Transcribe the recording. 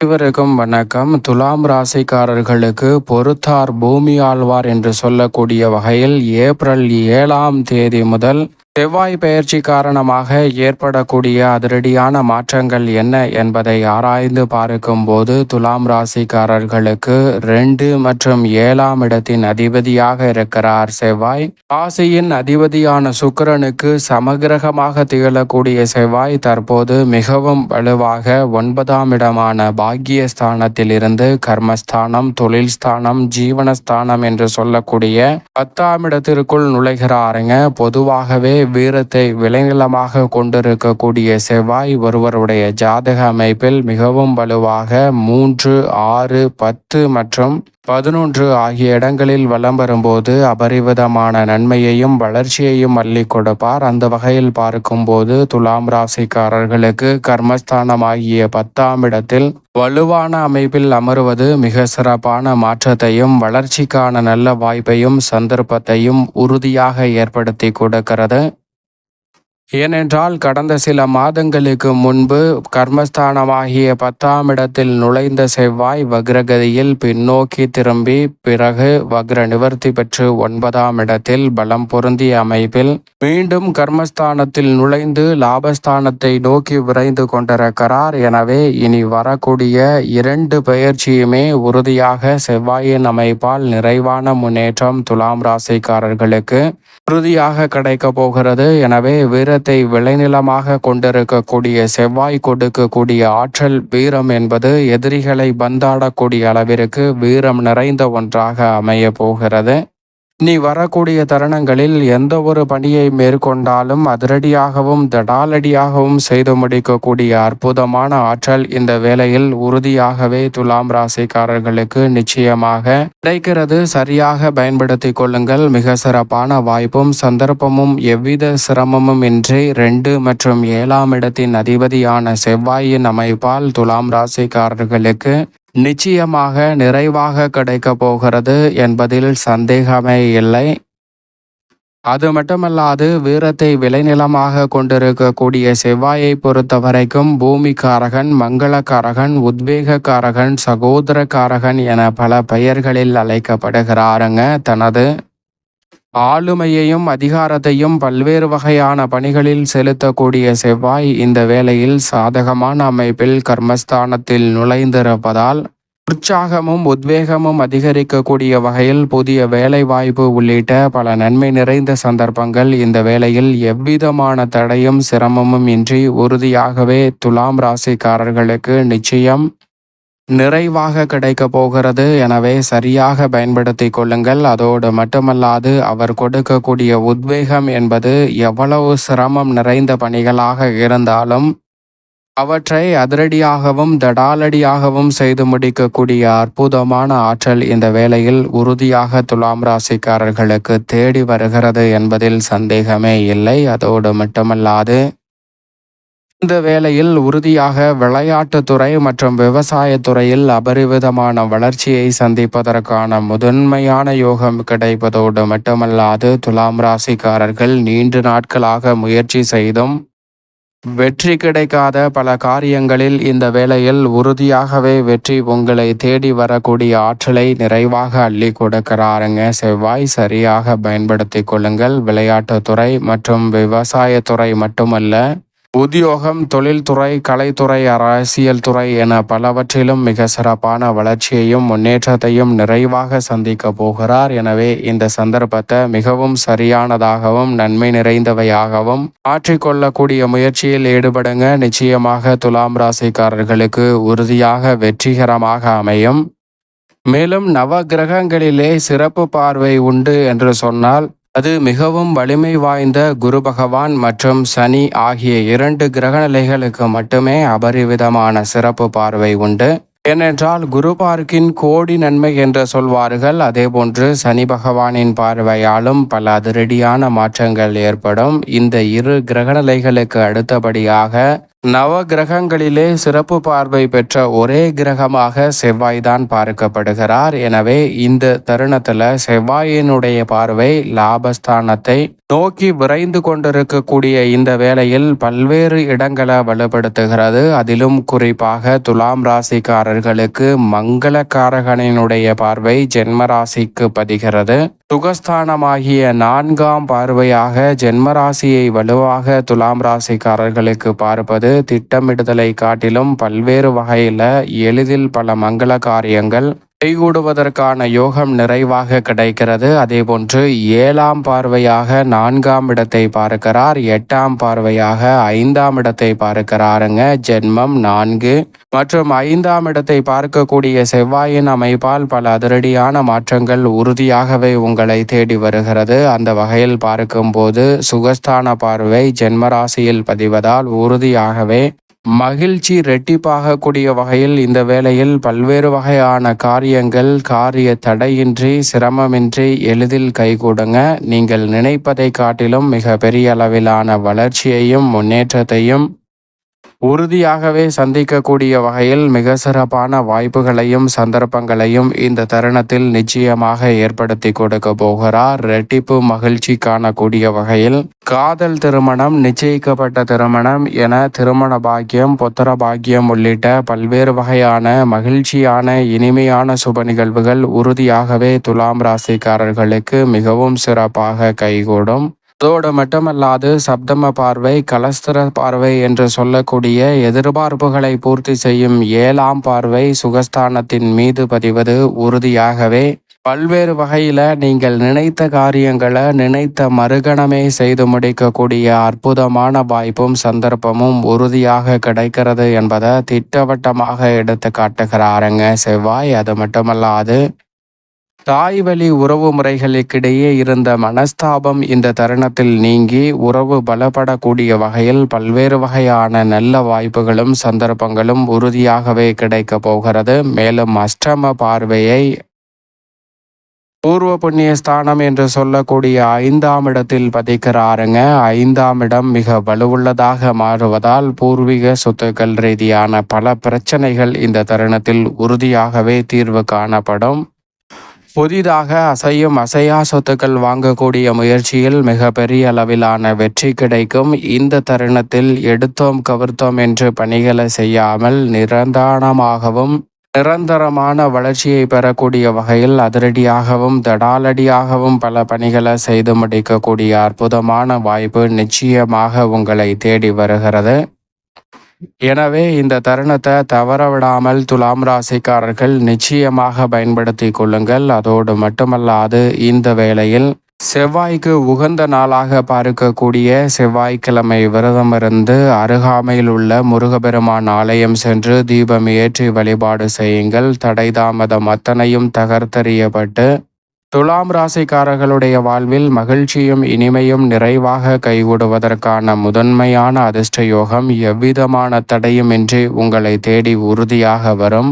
அனைவருக்கும் வணக்கம். துலாம் ராசிக்காரர்களுக்கு பொறுத்தார் பூமி ஆழ்வார் என்று சொல்லக்கூடிய வகையில் ஏப்ரல் ஏழாம் தேதி முதல் செவ்வாய் பெயர்ச்சி காரணமாக ஏற்படக்கூடிய அதிரடியான மாற்றங்கள் என்ன என்பதை ஆராய்ந்து பார்க்கும்போது துலாம் ராசிக்காரர்களுக்கு ரெண்டு மற்றும் ஏழாம் இடத்தின் அதிபதியாக இருக்கிறார் செவ்வாய். ராசியின் அதிபதியான சுக்கிரனுக்கு சமகிரகமாக திகழக்கூடிய செவ்வாய் தற்போது மிகவும் வலுவாக ஒன்பதாம் இடமான பாக்கியஸ்தானத்தில் இருந்து கர்மஸ்தானம் தொழில் ஸ்தானம் ஜீவனஸ்தானம் என்று சொல்லக்கூடிய பத்தாம் இடத்திற்குள் நுழைகிறாருங்க. பொதுவாகவே வீரத்தை விளைநிலமாக கொண்டிருக்கக்கூடிய செவ்வாய் ஒருவருடைய ஜாதக அமைப்பில் மிகவும் வலுவாக மூன்று ஆறு பத்து மற்றும் பதினொன்று ஆகிய இடங்களில் வலம் வரும்போது அபரிவிதமான நன்மையையும் வளர்ச்சியையும் அள்ளி கொடுப்பார். அந்த வகையில் பார்க்கும்போது துலாம் ராசிக்காரர்களுக்கு கர்மஸ்தானம் ஆகிய பத்தாம் இடத்தில் வலுவான அமைப்பில் அமருவது மிக சிறப்பான மாற்றத்தையும் வளர்ச்சிக்கான நல்ல வாய்ப்பையும் சந்தர்ப்பத்தையும் உறுதியாக ஏற்படுத்தி கொடுக்கிறது. ஏனென்றால் கடந்த சில மாதங்களுக்கு முன்பு கர்மஸ்தானமாகிய பத்தாம் இடத்தில் நுழைந்த செவ்வாய் வக்ரகதியில் பின்னோக்கி திரும்பி பிறகு வக்ர நிவர்த்தி பெற்று ஒன்பதாம் இடத்தில் பலம் பொருந்திய அமைப்பில் மீண்டும் கர்மஸ்தானத்தில் நுழைந்து லாபஸ்தானத்தை நோக்கி விரைந்து கொண்டிருக்கிறார் எனவே இனி வரக்கூடிய இரண்டு பெயர்ச்சியுமே உறுதியாக செவ்வாயின் அமைப்பால் நிறைவான முன்னேற்றம் துலாம் ராசிக்காரர்களுக்கு உறுதியாக கிடைக்க போகிறது. எனவே வீரத்தை விளைநிலமாக கொண்டிருக்கக்கூடிய செவ்வாய் கொடுக்கக்கூடிய ஆற்றல் வீரம் என்பது எதிரிகளை பந்தாடக்கூடிய அளவிற்கு வீரம் நிறைந்த ஒன்றாக அமைய போகிறது. நீ வரக்கூடிய தருணங்களில் எந்த ஒரு பணியை மேற்கொண்டாலும் அதிரடியாகவும் தடாலடியாகவும் செய்து முடிக்கக்கூடிய அற்புதமான ஆற்றல் இந்த வேளையில் உறுதியாகவே துலாம் ராசிக்காரர்களுக்கு நிச்சயமாக கிடைக்கிறது. சரியாக பயன்படுத்தி கொள்ளுங்கள். மிக சிறப்பான வாய்ப்பும் சந்தர்ப்பமும் எவ்வித சிரமமும் இன்றி ரெண்டு மற்றும் ஏழாம் இடத்தின் அதிபதியான செவ்வாயின் அமைப்பால் துலாம் ராசிக்காரர்களுக்கு நிச்சயமாக நிறைவாக கிடைக்கப் போகிறது என்பதில் சந்தேகமே இல்லை. அது மட்டுமல்லாது வீரத்தை விளைநிலமாக கொண்டிருக்கக்கூடிய செவ்வாயை பொறுத்தவரைக்கும் பூமிக்காரகன் மங்களக்காரகன் உத்வேகக்காரகன் சகோதரக்காரகன் என பல பெயர்களில் அழைக்கப்படுகிறாருங்க தனது ஆளுமையையும் அதிகாரத்தையும் பல்வேறு வகையான பணிகளில் செலுத்தக்கூடிய செவ்வாய் இந்த வேளையில் சாதகமான அமைப்பில் கர்மஸ்தானத்தில் நுழைந்திருப்பதால் உற்சாகமும் உத்வேகமும் அதிகரிக்கக்கூடிய வகையில் புதிய வேலை வாய்ப்பு உள்ளிட்ட பல நன்மை நிறைந்த சந்தர்ப்பங்கள் இந்த வேளையில் எவ்விதமான தடையும் சிரமமும் இன்றி உறுதியாகவே துலாம் ராசிக்காரர்களுக்கு நிச்சயம். நிறைவாக கிடைக்க போகிறது. எனவே சரியாக பயன்படுத்தி கொள்ளுங்கள். அதோடு மட்டுமல்லாது அவர் கொடுக்கக்கூடிய உத்வேகம் என்பது எவ்வளவு சிரமம் நிறைந்த பணிகளாக இருந்தாலும் அவற்றை அதிரடியாகவும் தடாலடியாகவும் செய்து முடிக்கக்கூடிய அற்புதமான ஆற்றல் இந்த வேளையில் உறுதியாக துலாம் ராசிக்காரர்களுக்கு தேடி வருகிறது என்பதில் சந்தேகமே இல்லை. அதோடு மட்டுமல்லாது இந்த வேளையில் உறுதியாக விளையாட்டுத்துறை மற்றும் விவசாயத்துறையில் அபரிவிதமான வளர்ச்சியை சந்திப்பதற்கான முதன்மையான யோகம் கிடைப்பதோடு மட்டுமல்லாது துலாம் ராசிக்காரர்கள் நீண்ட நாட்களாக முயற்சி செய்தும் வெற்றி கிடைக்காத பல காரியங்களில் இந்த வேளையில் உறுதியாகவே வெற்றி உங்களை தேடி வரக்கூடிய ஆற்றலை நிறைவாக அள்ளி கொடுக்கிறாருங்க. செவ்வாய் சரியாக பயன்படுத்தி கொள்ளுங்கள். விளையாட்டுத்துறை மற்றும் விவசாயத்துறை மட்டுமல்ல உத்தியோகம் தொழில்துறை கலைத்துறை அரசியல் துறை என பலவற்றிலும் மிக சிறப்பான வளர்ச்சியையும் முன்னேற்றத்தையும் நிறைவாக சந்திக்க போகிறார். எனவே இந்த சந்தர்ப்பத்தை மிகவும் சரியானதாகவும் நன்மை நிறைந்தவையாகவும் மாற்றிக்கொள்ளக்கூடிய முயற்சியில் ஈடுபடுங்க. நிச்சயமாக துலாம் ராசிக்காரர்களுக்கு உறுதியாக வெற்றிகரமாக அமையும். மேலும் நவ கிரகங்களிலே சிறப்பு பார்வை உண்டு என்று சொன்னால் அது மிகவும் வலிமை வாய்ந்த குரு பகவான் மற்றும் சனி ஆகிய இரண்டு கிரகநிலைகளுக்கு மட்டுமே அபரிவிதமான சிறப்பு பார்வை உண்டு. ஏனென்றால் குரு பார்க்கின் கோடி நன்மை என்று சொல்வார்கள். அதேபோன்று சனி பகவானின் பார்வையாலும் பல அதிரடியான மாற்றங்கள் ஏற்படும். இந்த இரு கிரகநிலைகளுக்கு அடுத்தபடியாக நவ கிரகங்களிலே சிறப்பு பார்வை பெற்ற ஒரே கிரகமாக செவ்வாய்தான் பார்க்கப்படுகிறார். எனவே இந்த தருணத்துல செவ்வாயினுடைய பார்வை லாபஸ்தானத்தை நோக்கி விரைந்து கொண்டிருக்கக்கூடிய இந்த வேளையில் பல்வேறு இடங்களை வலுப்படுத்துகிறது. அதிலும் குறிப்பாக துலாம் ராசிக்காரர்களுக்கு மங்களக்காரகனினுடைய பார்வை ஜென்ம ராசிக்கு பதிகிறது. சுகஸ்தானமாகிய நான்காம் பார்வையாக ஜென்மராசியை வலுவாக துலாம் ராசிக்காரர்களுக்கு பார்ப்பது திட்டமிடுதலை காட்டிலும் பல்வேறு வகையில் எளிதில் பல மங்கள காரியங்கள் கைகூடுவதற்கான யோகம் நிறைவாக கிடைக்கிறது. அதேபோன்று ஏழாம் பார்வையாக நான்காம் இடத்தை பார்க்கிறார். எட்டாம் பார்வையாக ஐந்தாம் இடத்தை பார்க்கிறாருங்க. ஜென்மம் நான்கு. மற்றும் ஐந்தாம் இடத்தை பார்க்கக்கூடிய செவ்வாயின் அமைப்பால் பல அதிரடியான மாற்றங்கள் உறுதியாகவே உங்களை தேடி வருகிறது. அந்த வகையில் பார்க்கும்போது சுகஸ்தான பார்வை ஜென்மராசியில் பதிவதால் உறுதியாகவே மகிழ்ச்சி ரெட்டிப்பாகக்கூடிய வகையில் இந்த வேளையில் பல்வேறு வகையான காரியங்கள் காரிய தடையின்றி சிரமமின்றி எளிதில் கைகூடுங்க. நீங்கள் நினைப்பதை காட்டிலும் மிக பெரிய அளவிலான வளர்ச்சியையும் முன்னேற்றத்தையும் உறுதியாகவே சந்திக்கக்கூடிய வகையில் மிக சிறப்பான வாய்ப்புகளையும் சந்தர்ப்பங்களையும் இந்த தருணத்தில் நிச்சயமாக ஏற்படுத்தி கொடுக்க போகிறார். ரெட்டிப்பு மகிழ்ச்சி காணக்கூடிய வகையில் காதல் திருமணம் நிச்சயிக்கப்பட்ட திருமணம் என திருமண பாக்கியம் புத்திர பாக்கியம் உள்ளிட்ட பல்வேறு வகையான மகிழ்ச்சியான இனிமையான சுப நிகழ்வுகள் உறுதியாகவே துலாம் ராசிக்காரர்களுக்கு மிகவும் சிறப்பாக கைகூடும். அதோடு மட்டுமல்லாது சப்தம பார்வை கலஸ்திர பார்வை என்று சொல்லக்கூடிய எதிர்பார்ப்புகளை பூர்த்தி செய்யும் ஏழாம் பார்வை சுகஸ்தானத்தின் மீது பதிவது உறுதியாகவே. பல்வேறு வகையில் நீங்கள் நினைத்த காரியங்களை நினைத்த மறுகணமே செய்து முடிக்கக்கூடிய அற்புதமான வாய்ப்பும் சந்தர்ப்பமும் உறுதியாக கிடைக்கிறது என்பதை திட்டவட்டமாக எடுத்து காட்டுகிறாருங்க செவ்வாய். அது மட்டுமல்லாது தாய் வழி உறவு முறைகளுக்கிடையே இருந்த மனஸ்தாபம் இந்த தருணத்தில் நீங்கி உறவு பலப்படக்கூடிய வகையில் பல்வேறு வகையான நல்ல வாய்ப்புகளும் சந்தர்ப்பங்களும் உறுதியாகவே கிடைக்க போகிறது. மேலும் அஷ்டம பார்வையை பூர்வ புண்ணிய ஸ்தானம் என்று சொல்லக்கூடிய ஐந்தாம் இடத்தில் பதிக்கிறாருங்க. ஐந்தாம் இடம் மிக வலுவுள்ளதாக மாறுவதால் பூர்வீக சொத்துக்கள் ரீதியான பல பிரச்சனைகள் இந்த தருணத்தில் உறுதியாகவே தீர்வு காணப்படும். புதிதாக அசையும் அசையா சொத்துக்கள் வாங்கக்கூடிய முயற்சியில் மிக பெரிய அளவிலான வெற்றி கிடைக்கும். இந்த தருணத்தில் எடுத்தோம் கவர்த்தோம் என்று பணிகளை செய்யாமல் நிரந்தானமாகவும் நிரந்தரமான வளர்ச்சியை பெறக்கூடிய வகையில் அதிரடியாகவும் தடாலடியாகவும் பல பணிகளை செய்து முடிக்கக்கூடிய அற்புதமான வாய்ப்பு நிச்சயமாக உங்களை தேடி வருகிறது. எனவே இந்த தருணத்தை தவறவிடாமல் துலாம் ராசிக்காரர்கள் நிச்சயமாக பயன்படுத்தி கொள்ளுங்கள். அதோடு மட்டுமல்லாது இந்த வேளையில் செவ்வாய்க்கு உகந்த நாளாக பார்க்கக்கூடிய செவ்வாய்க்கிழமை விரதம் இருந்து அருகாமையில் உள்ள முருகபெருமான் ஆலயம் சென்று தீபம் ஏற்றி வழிபாடு செய்யுங்கள். தடை தாமதம் அத்தனையும் தகர்த்தறியப்பட்டு துலாம் ராசிக்காரர்களுடைய வாழ்வில் மகிழ்ச்சியும் இனிமையும் நிறைவாக கைகூடுவதற்கான முதன்மையான அதிர்ஷ்ட யோகம் எவ்விதமான தடையுமின்றி உங்களை தேடி உறுதியாக வரும்.